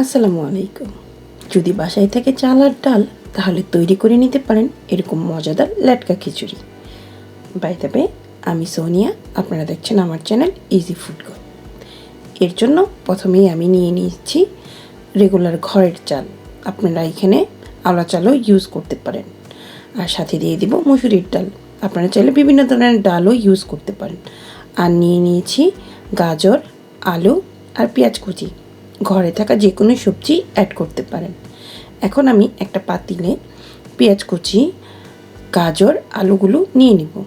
আসসালামু আলাইকুম। যদি বাসায় থাকে চাল আর ডাল, তাহলে তৈরি করে নিতে পারেন এরকম মজাদার ল্যাটকা খিচুড়ি। বাই তবে আমি সোনিয়া, আপনারা দেখছেন আমার চ্যানেল ইজি ফুড গড এর জন্য প্রথমেই আমি নিয়ে নিচ্ছি রেগুলার ঘরের চাল। আপনারা এখানে আলা চালও ইউজ করতে পারেন। আর সাথে দিয়ে দিব মুসুরির ডাল। আপনারা চাইলে বিভিন্ন ধরনের ডালও ইউজ করতে পারেন। আর নিয়ে নিয়েছি গাজর, আলু আর পেঁয়াজ কুচি। ঘরে থাকা যে কোনো সবজি অ্যাড করতে পারেন। এখন আমি একটা পাতিলে পেঁয়াজ কুচি, গাজর, আলুগুলো নিয়ে নিব।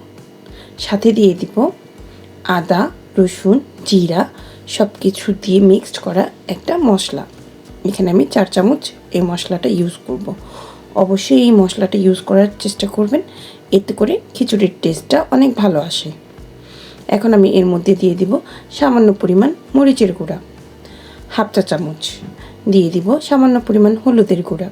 সাথে দিয়ে দিব আদা, রসুন, জিরা সব কিছু দিয়ে মিক্সড করা একটা মশলা। এখানে আমি চার চামচ এই মশলাটা ইউজ করব। অবশ্যই এই মশলাটা ইউজ করার চেষ্টা করবেন, এতে করে খিচুড়ির টেস্টটা অনেক ভালো আসে। এখন আমি এর মধ্যে দিয়ে দিব সামান্য পরিমাণ মরিচের গুঁড়া। হাফ চা চামচ দিয়ে দিব সামান্য পরিমাণ হলুদের গুঁড়া।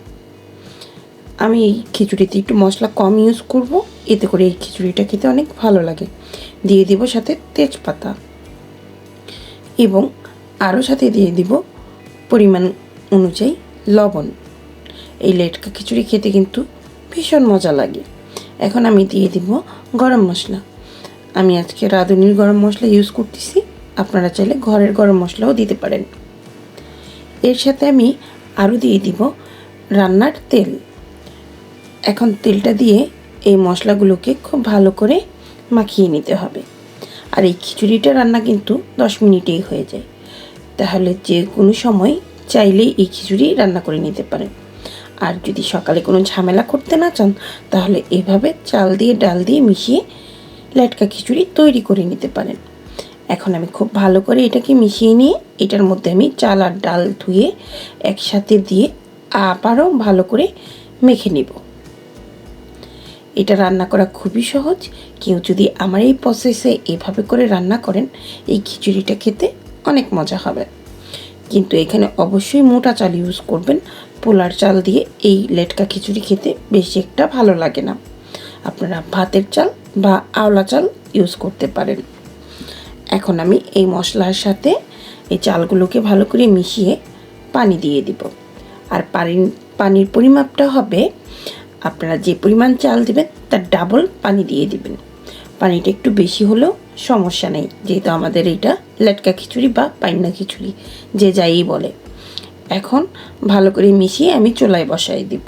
আমি এই খিচুড়িতে একটু মশলা কম ইউজ করব, এতে করে এই খিচুড়িটা খেতে অনেক ভালো লাগে। দিয়ে দিব সাথে তেজপাতা। এবং আরও সাথে দিয়ে দিব পরিমাণ অনুযায়ী লবণ। এই লেটকা খিচুড়ি খেতে কিন্তু ভীষণ মজা লাগে। এখন আমি দিয়ে দিব গরম মশলা। আমি আজকে রাঁধুনির গরম মশলা ইউজ করতেছি। আপনারা চাইলে ঘরের গরম মশলাও দিতে পারেন। এর সাথে আমি আরও দিয়ে দিব রান্নার তেল। এখন তেলটা দিয়ে এই মশলাগুলোকে খুব ভালো করে মাখিয়ে নিতে হবে। আর এই খিচুড়িটা রান্না কিন্তু দশ মিনিটেই হয়ে যায়। তাহলে যে কোনো সময় চাইলেই এই খিচুড়ি রান্না করে নিতে পারেন। আর যদি সকালে কোনো ঝামেলা করতে না চান, তাহলে এভাবে চাল দিয়ে, ডাল দিয়ে মিশিয়ে লেটকা খিচুড়ি তৈরি করে নিতে পারেন। এখন আমি খুব ভালো করে এটাকে মিশিয়ে নিয়ে এটার মধ্যে আমি চাল আর ডাল ধুয়ে একসাথে দিয়ে আবারও ভালো করে মেখে নিব। এটা রান্না করা খুবই সহজ। কেউ যদি আমার এই প্রসেসে এভাবে করে রান্না করেন, এই খিচুড়িটা খেতে অনেক মজা হবে। কিন্তু এখানে অবশ্যই মোটা চাল ইউজ করবেন। পোলার চাল দিয়ে এই লেটকা খিচুড়ি খেতে বেশি একটা ভালো লাগে না। আপনারা ভাতের চাল বা আওলা চাল ইউজ করতে পারেন। এখন আমি এই মশলার সাথে এই চালগুলোকে ভালো করে মিশিয়ে পানি দিয়ে দিব। আর পানির পানির পরিমাপটা হবে, আপনারা যে পরিমাণ চাল দেবেন তার ডাবল পানি দিয়ে দিবেন। পানিটা একটু বেশি হলেও সমস্যা নেই, যেহেতু আমাদের এটা লেটকা খিচুড়ি বা পাইনা খিচুড়ি, যে যাই বলে। এখন ভালো করে মিশিয়ে আমি চুলায় বসাই দিব।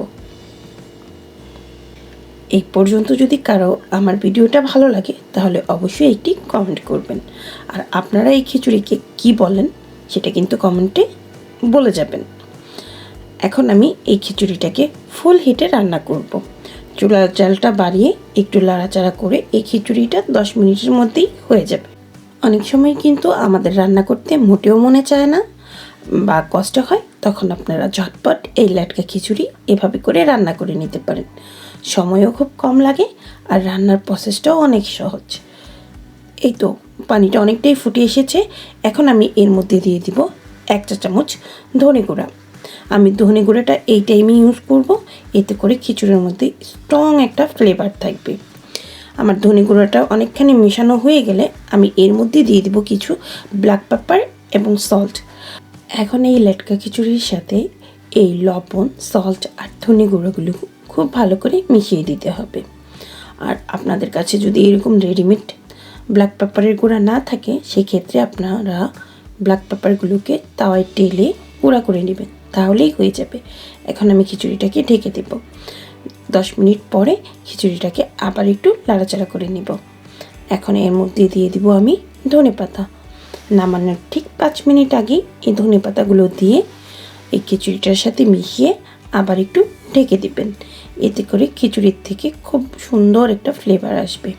এই পর্যন্ত যদি কারও আমার ভিডিওটা ভালো লাগে তাহলে অবশ্যই একটি কমেন্ট করবেন। আর আপনারা এই খিচুড়িকে কি বলেন, সেটা কিন্তু কমেন্টে বলে যাবেন। এখন আমি এই খিচুড়িটাকে ফুল হিটে রান্না করব। চুলার জালটা বাড়িয়ে একটু লাড়াচাড়া করে এই খিচুড়িটা দশ মিনিটের মধ্যেই হয়ে যাবে। অনেক সময় কিন্তু আমাদের রান্না করতে মোটেও মনে চায় না বা কষ্ট হয়, তখন আপনারা ঝটপট এই লাটকা খিচুড়ি এভাবে করে রান্না করে নিতে পারেন। সময়ও খুব কম লাগে আর রান্নার প্রসেসটাও অনেক সহজ। এই তো, পানিটা অনেকটাই ফুটে এসেছে। এখন আমি এর মধ্যে দিয়ে দিব এক চা চামচ ধনে গুঁড়া। আমি ধনে গুঁড়াটা এই টাইমে ইউজ করব। এতে করে খিচুড়ির মধ্যে স্ট্রং একটা ফ্লেভার থাকবে। আমার ধনে গুঁড়োটা অনেকখানি মেশানো হয়ে গেলে আমি এর মধ্যে দিয়ে দিব কিছু ব্ল্যাক পেপার এবং সল্ট এখন এই লেটকা খিচুড়ির সাথে এই লবণ সল্ট আর ধনে গুঁড়োগুলো খুব ভালো করে মিশিয়ে দিতে হবে। আর আপনাদের কাছে যদি এরকম রেডিমেড ব্ল্যাক পেপারের গুঁড়া না থাকে, সেক্ষেত্রে আপনারা ব্ল্যাক পেপারগুলোকে তাওয়ায় টেলে গুঁড়া করে নেবেন, তাহলেই হয়ে যাবে। এখন আমি খিচুড়িটাকে ঢেকে দেব। দশ মিনিট পরে খিচুড়িটাকে আবার একটু লাড়াচাড়া করে নেব। এখন এর মধ্যে দিয়ে দিব আমি ধনে পাতা। নামানোর ঠিক পাঁচ মিনিট আগে এই ধনে পাতাগুলো দিয়ে এই খিচুড়িটার সাথে মিশিয়ে আবার একটু ঢেকে দিবেন। এতে করে খিচুড়ির থেকে খুব সুন্দর একটা ফ্লেভার আসবে।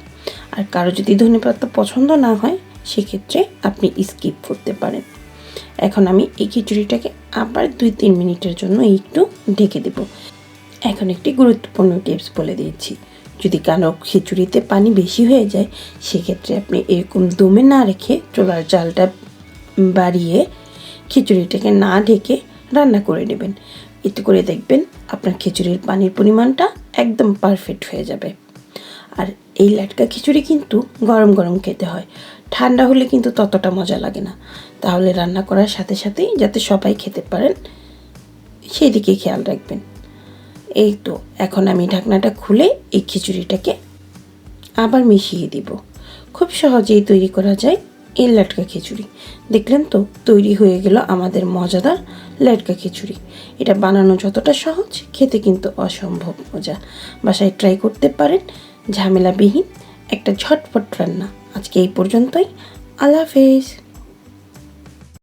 আর কারও যদি ধনে পাতা পছন্দ না হয়, সেক্ষেত্রে আপনি স্কিপ করতে পারেন। এখন আমি এই খিচুড়িটাকে আবার দুই তিন মিনিটের জন্য একটু ঢেকে দেব। এখন একটি গুরুত্বপূর্ণ টিপস বলে দিয়েছি। যদি কারও খিচুড়িতে পানি বেশি হয়ে যায়, সেক্ষেত্রে আপনি এরকম দমে না রেখে চোলার চালটা বাড়িয়ে খিচুড়িটাকে না ঢেকে রান্না করে নেবেন। এতে করে দেখবেন, আপনার খিচুড়ির পানির পরিমাণটা একদম পারফেক্ট হয়ে যাবে। আর এই লাটকা খিচুড়ি কিন্তু গরম গরম খেতে হয়। ঠান্ডা হলে কিন্তু ততটা মজা লাগে না। তাহলে রান্না করার সাথে সাথেই যাতে সবাই খেতে পারেন সেই দিকে খেয়াল রাখবেন। এই তো, এখন আমি ঢাকনাটা খুলে এই খিচুড়িটাকে আবার মিশিয়ে দিব। খুব সহজেই তৈরি করা যায় এই লাটকা খিচুড়ি। দেখলেন তো, তৈরি হয়ে গেল আমাদের মজাদার লাটকা খিচুড়ি। এটা বানানো যতটা সহজ, খেতে কিন্তু অসম্ভব মজা। বাসায় ট্রাই করতে পারেন, ঝামেলাবিহীন, একটা ঝটপট রান্না। আজকে এই পর্যন্তই। আল্লাহ হাফেজ।